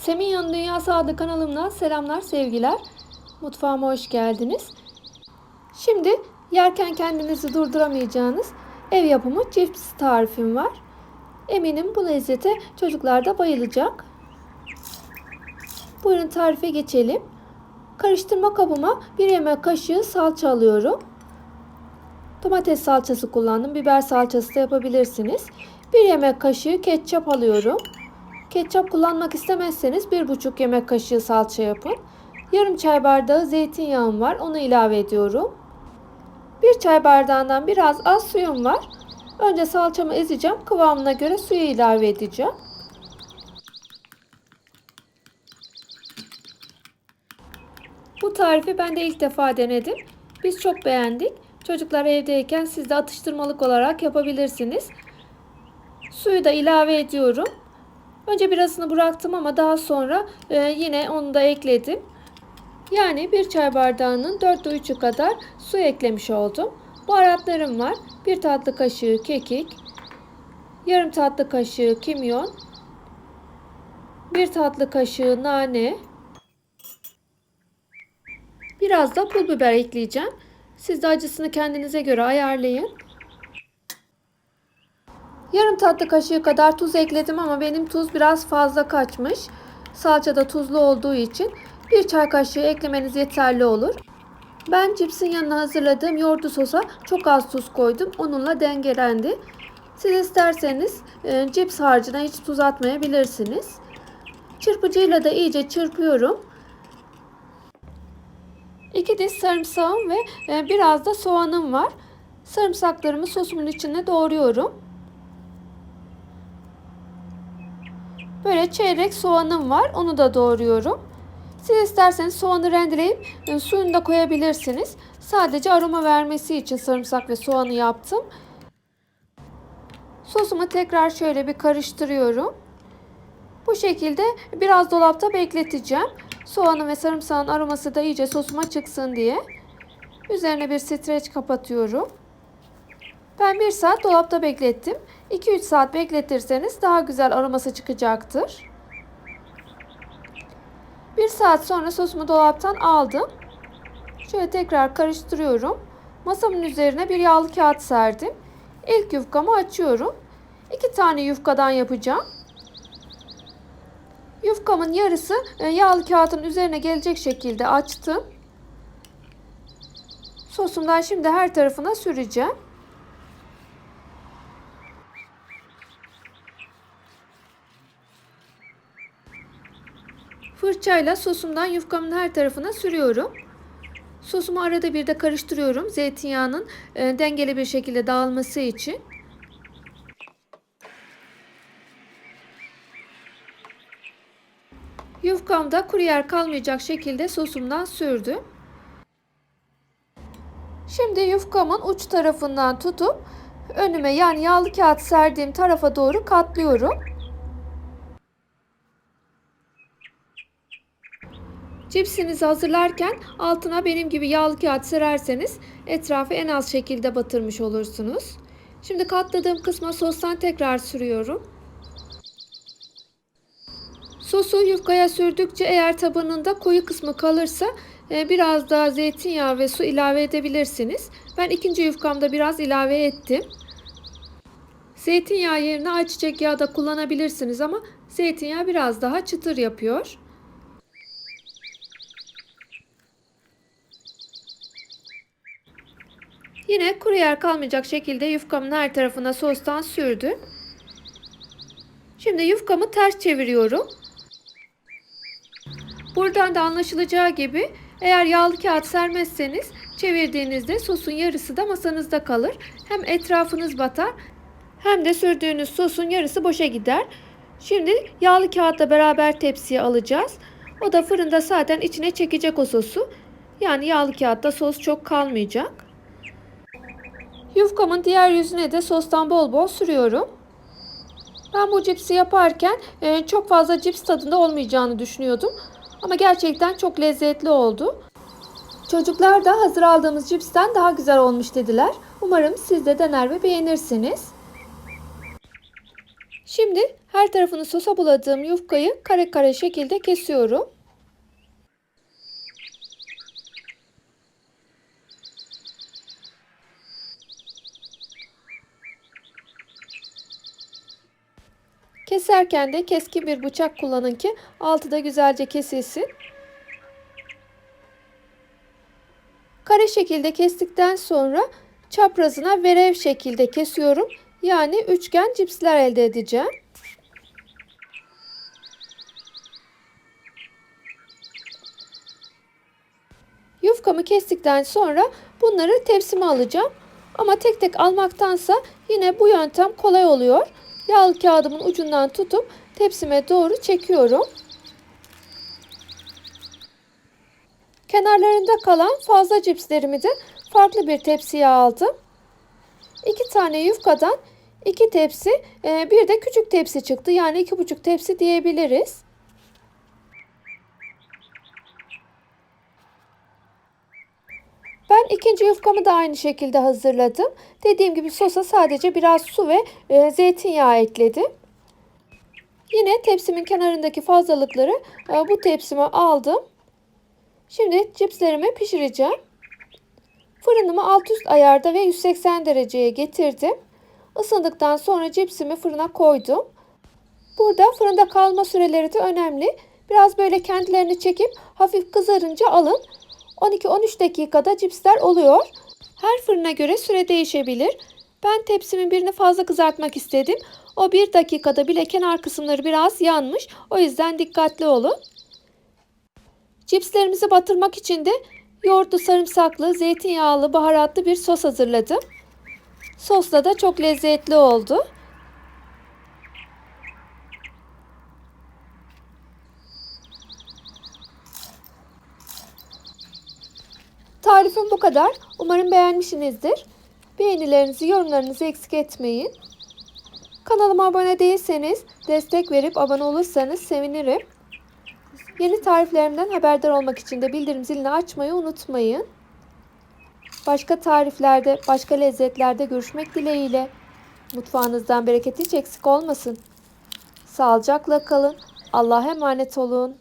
Semiha'nın Dünyası adlı kanalımdan selamlar sevgiler. Mutfağıma hoş geldiniz. Şimdi yerken kendinizi durduramayacağınız ev yapımı cips tarifim var. Eminim bu lezzete çocuklar da bayılacak. Buyurun tarife geçelim. Karıştırma kabıma bir yemek kaşığı salça alıyorum. Domates salçası kullandım. Biber salçası da yapabilirsiniz. Bir yemek kaşığı ketçap alıyorum. Ketçap kullanmak istemezseniz 1,5 yemek kaşığı salça yapın. Yarım çay bardağı zeytinyağım var. Onu ilave ediyorum. Bir çay bardağından biraz az suyum var. Önce salçamı ezeceğim. Kıvamına göre suyu ilave edeceğim. Bu tarifi ben de ilk defa denedim. Biz çok beğendik. Çocuklar evdeyken siz de atıştırmalık olarak yapabilirsiniz. Suyu da ilave ediyorum. Önce birazını bıraktım ama daha sonra e, yine onu da ekledim. Yani bir çay bardağının 4'te 3'ü kadar su eklemiş oldum. Baharatlarım var. Bir tatlı kaşığı kekik, yarım tatlı kaşığı kimyon, bir tatlı kaşığı nane, biraz da pul biber ekleyeceğim. Siz de acısını kendinize göre ayarlayın. Yarım tatlı kaşığı kadar tuz ekledim ama benim tuz biraz fazla kaçmış. Salça da tuzlu olduğu için bir çay kaşığı eklemeniz yeterli olur. Ben cipsin yanına hazırladığım yoğurtlu sosa çok az tuz koydum. Onunla dengelendi. Siz isterseniz e, cips harcına hiç tuz atmayabilirsiniz. Çırpıcıyla da iyice çırpıyorum. 2 diş sarımsağım ve e, biraz da soğanım var. Sarımsaklarımı sosumun içine doğruyorum. Böyle çeyrek soğanım var. Onu da doğruyorum. Siz isterseniz soğanı rendeleyip e, suyunu da koyabilirsiniz. Sadece aroma vermesi için sarımsak ve soğanı yaptım. Sosumu tekrar şöyle bir karıştırıyorum. Bu şekilde biraz dolapta bekleteceğim. Soğanın ve sarımsağın aroması da iyice sosuma çıksın diye. Üzerine bir streç kapatıyorum. Ben 1 saat dolapta beklettim. 2-3 saat bekletirseniz daha güzel aroması çıkacaktır. 1 saat sonra sosumu dolaptan aldım. Şöyle tekrar karıştırıyorum. Masamın üzerine bir yağlı kağıt serdim. İlk yufkamı açıyorum. 2 tane yufkadan yapacağım. Yufkamın yarısı e, yağlı kağıtın üzerine gelecek şekilde açtım. Sosumdan şimdi her tarafına süreceğim. Fırçayla sosumdan yufkamın her tarafına sürüyorum. Sosumu arada bir de karıştırıyorum. Zeytinyağının e, dengeli bir şekilde dağılması için. Yufkamda kuru yer kalmayacak şekilde sosumdan sürdüm. Şimdi yufkamın uç tarafından tutup önüme yani yağlı kağıt serdiğim tarafa doğru katlıyorum. Cipsinizi hazırlarken altına benim gibi yağlı kağıt sererseniz etrafı en az şekilde batırmış olursunuz. Şimdi katladığım kısma sostan tekrar sürüyorum. Sosu yufkaya sürdükçe eğer tabanında koyu kısmı kalırsa e, biraz daha zeytinyağı ve su ilave edebilirsiniz. Ben ikinci yufkamda biraz ilave ettim. Zeytinyağı yerine ayçiçek yağı da kullanabilirsiniz ama zeytinyağı biraz daha çıtır yapıyor. Yine kuru yer kalmayacak şekilde yufkamın her tarafına sostan sürdüm. Şimdi yufkamı ters çeviriyorum. Buradan da anlaşılacağı gibi eğer yağlı kağıt sermezseniz çevirdiğinizde sosun yarısı da masanızda kalır. Hem etrafınız batar hem de sürdüğünüz sosun yarısı boşa gider. Şimdi yağlı kağıtla beraber tepsiye alacağız. O da fırında zaten içine çekecek o sosu. Yani yağlı kağıtta sos çok kalmayacak. Yufkamın diğer yüzüne de sostan bol bol sürüyorum. Ben bu cipsi yaparken e, çok fazla cips tadında olmayacağını düşünüyordum. Ama gerçekten çok lezzetli oldu. Çocuklar da hazır aldığımız cipsten daha güzel olmuş dediler. Umarım siz de dener ve beğenirsiniz. Şimdi Her tarafını sosa buladığım yufkayı kare kare şekilde kesiyorum. Keserken de keskin bir bıçak kullanın ki altı da güzelce kesilsin. Kare şekilde kestikten sonra çaprazına verev şekilde kesiyorum. Yani üçgen cipsler elde edeceğim. Yufkamı kestikten sonra bunları tepsime alacağım. Ama tek tek almaktansa yine bu yöntem kolay oluyor. Yağlı kağıdımın ucundan tutup tepsime doğru çekiyorum. Kenarlarında kalan fazla cipslerimi de farklı bir tepsiye aldım. İki tane yufkadan iki tepsi, e, bir de küçük tepsi çıktı. Yani iki buçuk tepsi diyebiliriz. Ben ikinci yufkamı da aynı şekilde hazırladım. Dediğim gibi sosa sadece biraz su ve e, zeytinyağı ekledim. Yine tepsimin kenarındaki fazlalıkları e, bu tepsime aldım. Şimdi cipslerimi pişireceğim. Fırınımı alt üst ayarda ve 180 dereceye getirdim. Isındıktan sonra cipsimi fırına koydum. Burada fırında kalma süreleri de önemli. Biraz böyle kendilerini çekip hafif kızarınca alın. 12-13 dakikada cipsler oluyor. Her fırına göre süre değişebilir. Ben tepsimin birini fazla kızartmak istedim. O bir dakikada bile kenar kısımları biraz yanmış. O yüzden dikkatli olun. Cipslerimizi batırmak için de yoğurtlu, sarımsaklı, zeytinyağlı, baharatlı bir sos hazırladım. Sosla da çok lezzetli oldu. Tarifim bu kadar. Umarım beğenmişsinizdir. Beğenilerinizi, yorumlarınızı eksik etmeyin. Kanalıma abone değilseniz destek verip abone olursanız sevinirim. Yeni tariflerimden haberdar olmak için de bildirim zilini açmayı unutmayın. Başka tariflerde, başka lezzetlerde görüşmek dileğiyle. Mutfağınızdan bereket hiç eksik olmasın. Sağlıcakla kalın. Allah'a emanet olun.